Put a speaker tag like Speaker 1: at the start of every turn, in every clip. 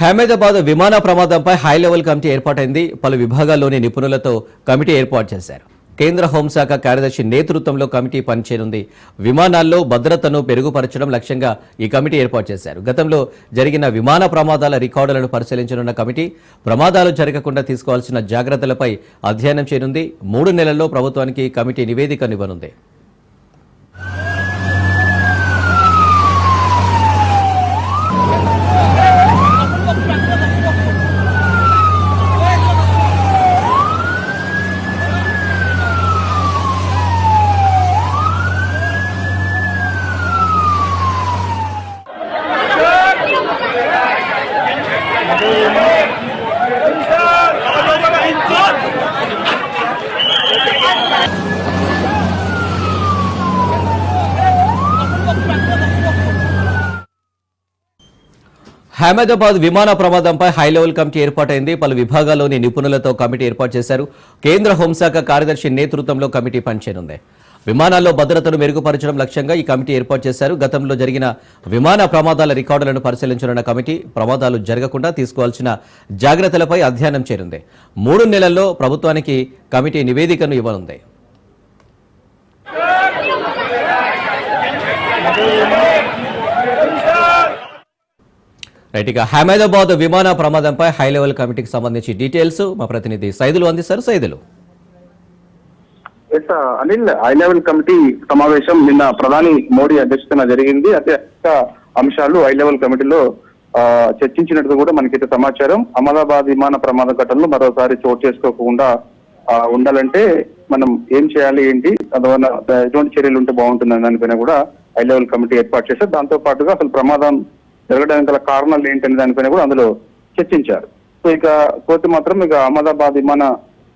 Speaker 1: అహ్మదాబాద్ విమాన ప్రమాదంపై high level committee ఏర్పాటైంది. పలు విభాగాల్లోని నిపుణులతో కమిటీ ఏర్పాటు చేశారు. కేంద్ర హోంశాఖ కార్యదర్శి నేతృత్వంలో కమిటీ పనిచేయనుంది. విమానాల్లో భద్రతను పెరుగుపరచడం లక్ష్యంగా ఈ కమిటీ ఏర్పాటు చేశారు. గతంలో జరిగిన విమాన ప్రమాదాల రికార్డులను పరిశీలించనున్న కమిటీ ప్రమాదాలు జరగకుండా తీసుకోవాల్సిన జాగ్రత్తలపై అధ్యయనం చేయనుంది. మూడు నెలల్లో ప్రభుత్వానికి కమిటీ నివేదికనివ్వనుంది అహ్మదాబాద్ విమాన ప్రమాదంపై హైలెవెల్ కమిటీ ఏర్పాటైంది. పలు విభాగాల్లోని నిపుణులతో కమిటీ ఏర్పాటు చేశారు. కేంద్ర హోంశాఖ కార్యదర్శి నేతృత్వంలో కమిటీ పనిచేయనుంది. విమానాల్లో భద్రతను మెరుగుపరచడం లక్ష్యంగా ఈ కమిటీ ఏర్పాటు చేశారు. గతంలో జరిగిన విమాన ప్రమాదాల రికార్డులను పరిశీలించనున్న కమిటీ ప్రమాదాలు జరగకుండా తీసుకోవాల్సిన జాగ్రత్తలపై అధ్యయనం చేరింది మూడు నెలల్లో ప్రభుత్వానికి కమిటీ నివేదికను ఇవ్వనుంది. రైట్ ఇక హైదరాబాద్ విమాన ప్రమాదంపై హై లెవెల్ కమిటీకి సంబంధించి డీటెయిల్స్ మా ప్రతినిధి సైదులు అందిస్తారు Saidulu.
Speaker 2: Anil high level committee సమావేశం నిన్న ప్రధాని మోడీ అధ్యక్షతన జరిగింది. అత్యంత అంశాలు హై లెవెల్ కమిటీలో చర్చించినట్టు కూడా మనకైతే సమాచారం. అహ్మదాబాద్ విమాన ప్రమాద ఘటనలు మరోసారి చోటు చేసుకోకుండా ఉండాలంటే మనం ఏం చేయాలి ఏంటి? అందువల్ల ఎటువంటి చర్యలు ఉంటే బాగుంటుంది దానిపైన కూడా హై లెవెల్ కమిటీ ఏర్పాటు చేశారు. దాంతో పాటుగా అసలు ప్రమాదం జరగడానికి గల కారణాలు ఏంటనే దానిపైన కూడా అందులో చర్చించారు. సో ఇక పోతే మాత్రం ఇక అహ్మదాబాద్ విమాన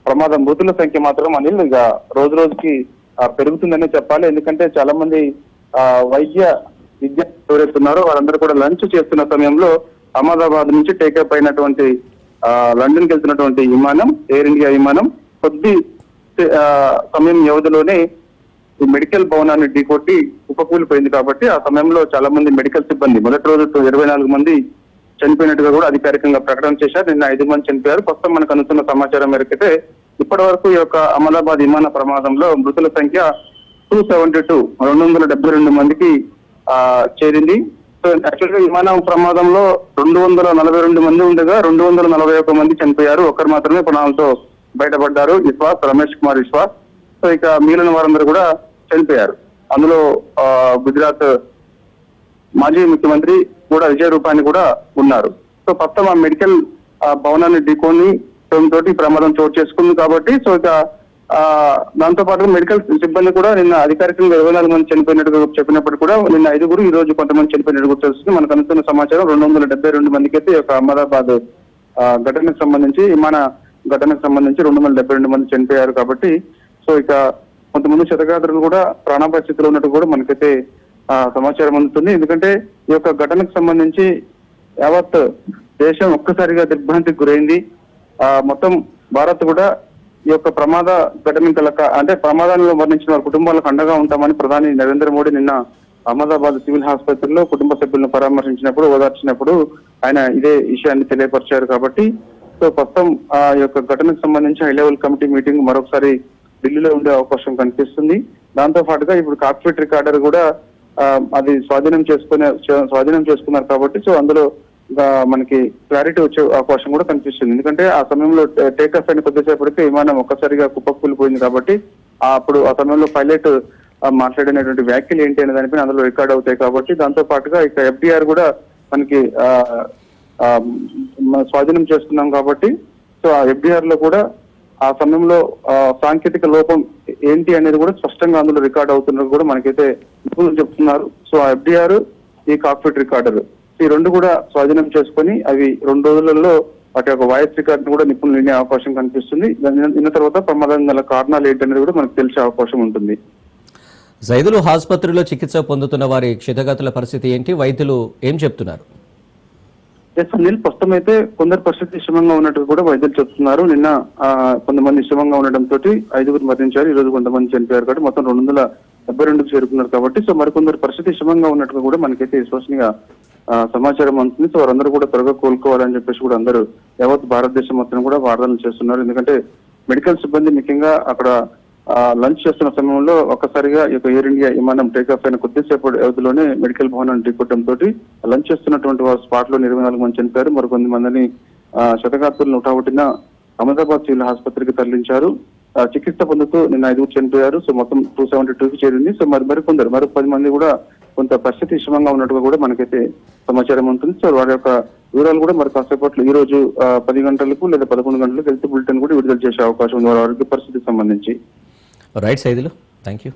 Speaker 2: ప్రమాద మృతుల సంఖ్య మాత్రం అనిల్ ఇక రోజు రోజుకి పెరుగుతుందనే చెప్పాలి. ఎందుకంటే చాలా మంది ఆ, వైద్య విద్య ఎవరైతున్నారో వారందరూ కూడా లంచ్ చేస్తున్న సమయంలో అహ్మదాబాద్ నుంచి టేకప్ అయినటువంటి ఆ, లండన్కి వెళ్తున్నటువంటి విమానం ఎయిర్ ఇండియా విమానం కొద్ది సమయం వ్యవధిలోనే ఈ మెడికల్ భవనాన్ని ఢీకొట్టి కుప్పకూలిపోయింది కాబట్టి ఆ సమయంలో చాలా మంది మెడికల్ సిబ్బంది మొదటి రోజు ఇరవై నాలుగు మంది చనిపోయినట్టుగా కూడా అధికారికంగా ప్రకటన చేశారు. నిన్న ఐదు మంది చనిపోయారు. ప్రస్తుతం మనకు అందుతున్న సమాచారం మేరకైతే ఇప్పటి వరకు ఈ యొక్క అమలాబాద్ విమాన ప్రమాదంలో మృతుల సంఖ్య టూ సెవెంటీ టూ రెండు వందల డెబ్బై రెండు మందికి ఆ చేరింది. సో యాక్చువల్గా విమాన ప్రమాదంలో రెండు వందల నలభై రెండు మంది ఉండగా రెండు వందల నలభై ఒక్క మంది చనిపోయారు. ఒకరు మాత్రమే ప్రాణాలతో బయటపడ్డారు. విశ్వాస్ రమేష్ కుమార్ విశ్వాస్. సో ఇక మిగిలిన వారందరూ కూడా చనిపోయారు. అందులో గుజరాత్ మాజీ ముఖ్యమంత్రి కూడా విజయ రూపాని కూడా ఉన్నారు. సో ప్రస్తుతం ఆ మెడికల్ ఆ, భవనాన్ని ఢీకొని తోటి ప్రమాదం చోటు చేసుకుంది కాబట్టి సో ఇక దాంతో పాటు మెడికల్ సిబ్బంది కూడా నిన్న అధికారికంగా ఇరవై నాలుగు మంది చనిపోయినట్టు చెప్పినప్పుడు కూడా నిన్న ఐదుగురు ఈ రోజు కొంతమంది చనిపోయినట్టు కూడా తెలుస్తుంది మనకు అందుతున్న సమాచారం రెండు వందల డెబ్బై రెండు మందికి అయితే ఈ యొక్క అహ్మదాబాద్ ఘటనకు సంబంధించి విమాన ఘటనకు సంబంధించి రెండు వందల డెబ్బై రెండు మంది చనిపోయారు కాబట్టి సో ఇక కొంతమంది శతగాత్రులు కూడా ప్రాణాపాయ స్థితిలో ఉన్నట్టు కూడా మనకైతే ఆ, సమాచారం అందుతుంది. ఎందుకంటే ఈ యొక్క ఘటనకు సంబంధించి యావత్ దేశం ఒక్కసారిగా దిగ్భ్రాంతికి గురైంది. ఆ, మొత్తం భారత్ కూడా ఈ యొక్క ప్రమాద ఘటన కలక అంటే ప్రమాదాలను మరణించిన వారి కుటుంబాలకు అండగా ఉంటామని ప్రధాని నరేంద్ర మోడీ నిన్న అహ్మదాబాద్ సివిల్ ఆసుపత్రిలో కుటుంబ సభ్యులను పరామర్శించినప్పుడు ఓదార్చినప్పుడు ఆయన ఇదే విషయాన్ని తెలియపరిచారు కాబట్టి. సో ప్రస్తుతం ఆ యొక్క ఘటనకు సంబంధించి హై లెవెల్ కమిటీ మీటింగ్ మరొకసారి ఢిల్లీలో ఉండే అవకాశం కనిపిస్తుంది. దాంతో పాటుగా ఇప్పుడు కాక్పిట్ రికార్డర్ కూడా అది స్వాధీనం చేసుకునే స్వాధీనం చేసుకున్నారు కాబట్టి సో అందులో మనకి క్లారిటీ వచ్చే అవకాశం కూడా కనిపిస్తుంది. ఎందుకంటే ఆ సమయంలో టేకఫ్ అయిన కొద్దిసేపటికి విమానం ఒక్కసారిగా కుప్పకూలిపోయింది కాబట్టి అప్పుడు ఆ సమయంలో పైలట్ మాట్లాడినటువంటి వ్యాఖ్యలు ఏంటి అనే దానిపైన అందులో రికార్డ్ అవుతాయి కాబట్టి దాంతో పాటుగా ఇక ఎఫ్డిఆర్ కూడా మనకి స్వాధీనం చేసుకున్నాం కాబట్టి సో ఆ ఎఫ్డిఆర్లో కూడా ఆ సమయంలో సాంకేతిక లోపం ఏంటి అనేది కూడా స్పష్టంగా అందులో రికార్డ్ అవుతున్నది కూడా మనకైతే నిపుణులు చెప్తున్నారు. సో ఆ ఎఫ్డిఆర్ ఈ కాక్పిట్ రికార్డర్ ఈ రెండు కూడా స్వాధీనం చేసుకొని అవి రెండు రోజులలో వాటి యొక్క వాయిస్ రికార్డ్ కూడా నిపుణులు వినే అవకాశం కనిపిస్తుంది. విన్న తర్వాత ప్రమాదం గల కారణాలు ఏంటనేది కూడా మనకు తెలిసే అవకాశం ఉంటుంది.
Speaker 1: జైదులు ఆసుపత్రిలో చికిత్స పొందుతున్న వారి క్షితగతుల పరిస్థితి ఏంటి? వైద్యులు ఏం చెప్తున్నారు?
Speaker 2: ఎస్ అనిల్ ప్రస్తుతం అయితే కొందరు పరిస్థితి విషమంగా ఉన్నట్టు కూడా వైద్యులు చెప్తున్నారు. నిన్న కొంతమంది విషమంగా ఉండడంతో ఐదుగురు మరణించారు. ఈ రోజు కొంతమంది చనిపోయారు కాబట్టి మొత్తం రెండు వందల డెబ్బై రెండుకు చేరుకున్నారు కాబట్టి సో మరికొందరు పరిస్థితి విషమంగా ఉన్నట్టుగా కూడా మనకైతే విశ్వసనీయ సమాచారం అందుతుంది. సో వారందరూ కూడా త్వరగా కోలుకోవాలని చెప్పేసి కూడా అందరూ యావత్ భారతదేశం మొత్తం కూడా వార్తలు చేస్తున్నారు. ఎందుకంటే మెడికల్ సిబ్బంది ముఖ్యంగా అక్కడ లంచ్ చేస్తున్న సమయంలో ఒక్కసారిగా ఈ యొక్క ఎయిర్ ఇండియా విమానం టేకాఫ్ అయిన కొద్దిసేపు వ్యవధిలోనే మెడికల్ భవనాన్ని ఢీకొట్టడం తోటి లంచ్ చేస్తున్నటువంటి వారు స్పాట్లో ఇరవై నాలుగు మంది చనిపోయారు. మరికొంది మందిని ఆ, నూటాబట్టిన అహ్మదాబాద్ సివిల్ ఆసుపత్రికి తరలించారు. చికిత్స పొందుతూ నిన్న ఐదుగురు చనిపోయారు. సో మొత్తం టూ సెవెంటీ టూకి చేరింది. సో మరి మరి కొందరు మరి పది మంది కూడా కొంత పరిస్థితి విషమంగా ఉన్నట్టుగా కూడా మనకైతే సమాచారం ఉంటుంది. సో వారి యొక్క వివరాలు కూడా మరి కాసేపట్లో ఈ రోజు పది గంటలకు లేదా పదకొండు గంటలకు హెల్త్ బులెటిన్ కూడా విడుదల చేసే అవకాశం ఉంది వారి ఆరోగ్య పరిస్థితికి సంబంధించి.
Speaker 1: రైట్ సైదులు. Thank you